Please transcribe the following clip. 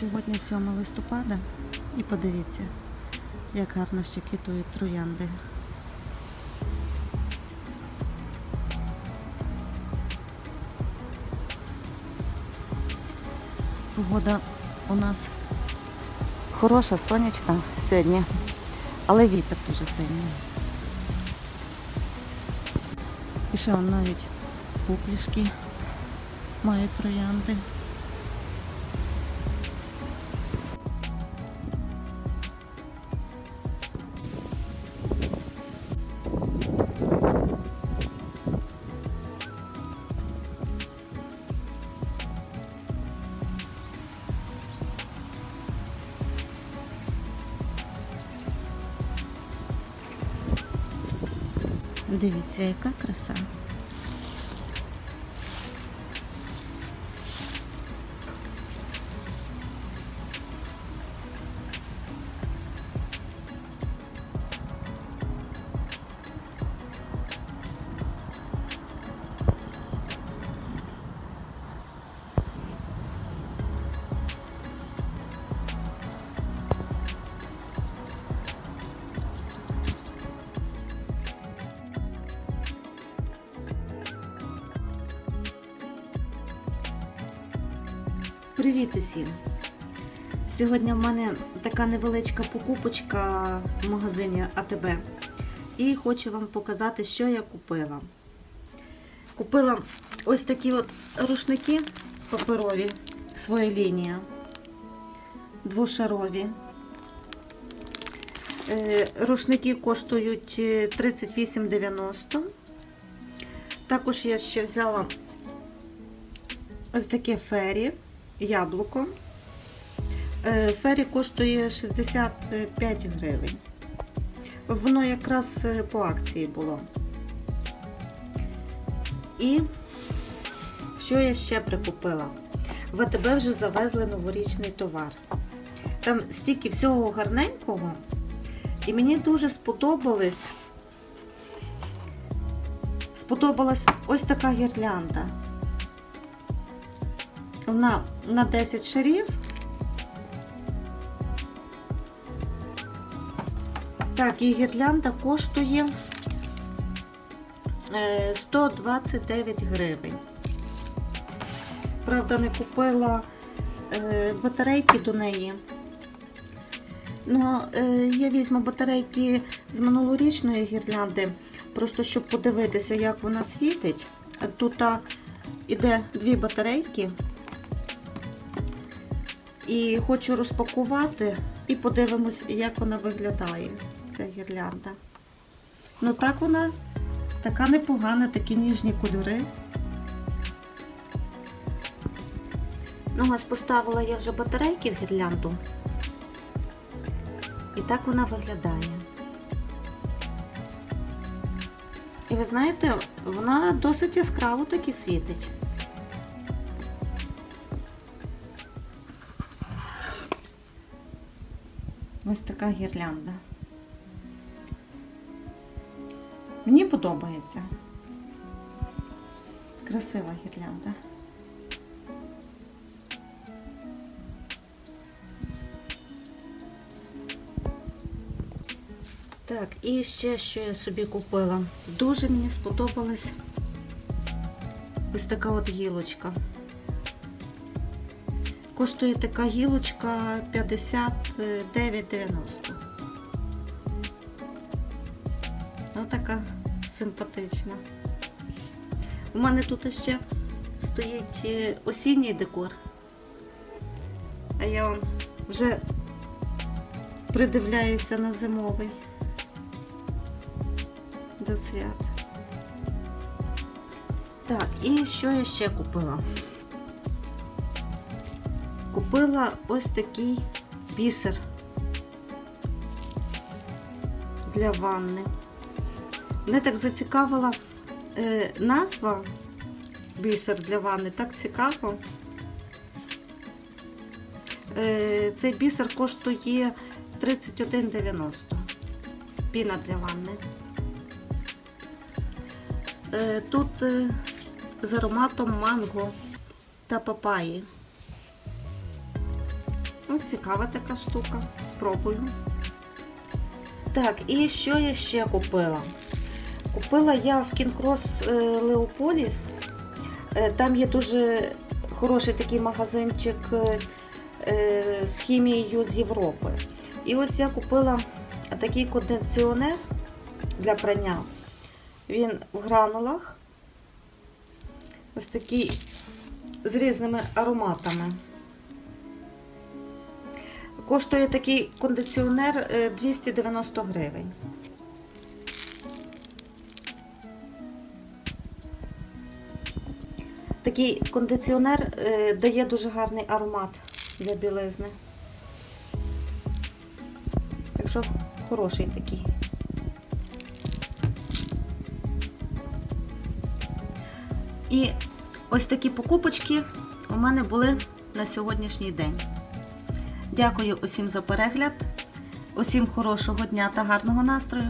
Сьогодні 7 листопада і подивіться, як гарно ще квітують троянди. Погода у нас хороша, сонячна сьогодні, але вітер дуже сильний. І ще навіть пуплішки мають троянди. Дивіться, яка краса. Привіт усім! Сьогодні в мене така невеличка покупочка в магазині АТБ. І хочу вам показати, що я купила. Купила ось такі от рушники паперові, своя лінія, двошарові. Е, Рушники коштують е, 38,90. Також я ще взяла ось таке фері яблуко. Е, Фері коштує 65 гривень. Воно якраз е, по акції було. І що я ще прикупила? В АТБ вже завезли новорічний товар. Там стільки всього гарненького. І мені дуже сподобалось. Сподобалась ось така гірлянда. Вона на 10 шарів. Так, і гірлянда коштує е, 129 гривень. Правда, не купила е, батарейки до неї. Ну, е, я візьму батарейки з минулорічної гірлянди, просто щоб подивитися, як вона світить. Тут іде дві батарейки. І хочу розпакувати і подивимось, як вона виглядає, ця гірлянда. Ну так вона така непогана, такі ніжні кольори. Ну, ось поставила я вже батарейки в гірлянду. І так вона виглядає. І ви знаєте, вона досить яскраво таки світить. Ось така гірлянда. Мені подобається. Красива гірлянда. Так, і ще що я собі купила. Дуже мені сподобалась ось така от гілочка. Коштує така гілочка 59,90. Ось така симпатична. У мене тут ще стоїть е, осінній декор. А я вам вже придивляюся на зимовий до свят. Так, і що я ще купила? Купила ось такий бісер для ванни. Мене так зацікавила е, назва бісер для ванни, так цікаво. Е, цей бісер коштує 31,90. Піна для ванни. Е, тут е, з ароматом манго та папаї. Ну, цікава така штука. Спробую. Так, і що я ще купила? Купила я в Кінкрос Леополіс. Е, Там є дуже хороший такий магазинчик е, е, з хімією з Європи. І ось я купила такий кондиціонер для прання. Він в гранулах. Ось такий з різними ароматами. Коштує такий кондиціонер е, 290 гривень. Такий кондиціонер е, дає дуже гарний аромат для білизни. Так що хороший такий. І ось такі покупочки у мене були на сьогоднішній день. Дякую усім за перегляд, усім хорошого дня та гарного настрою.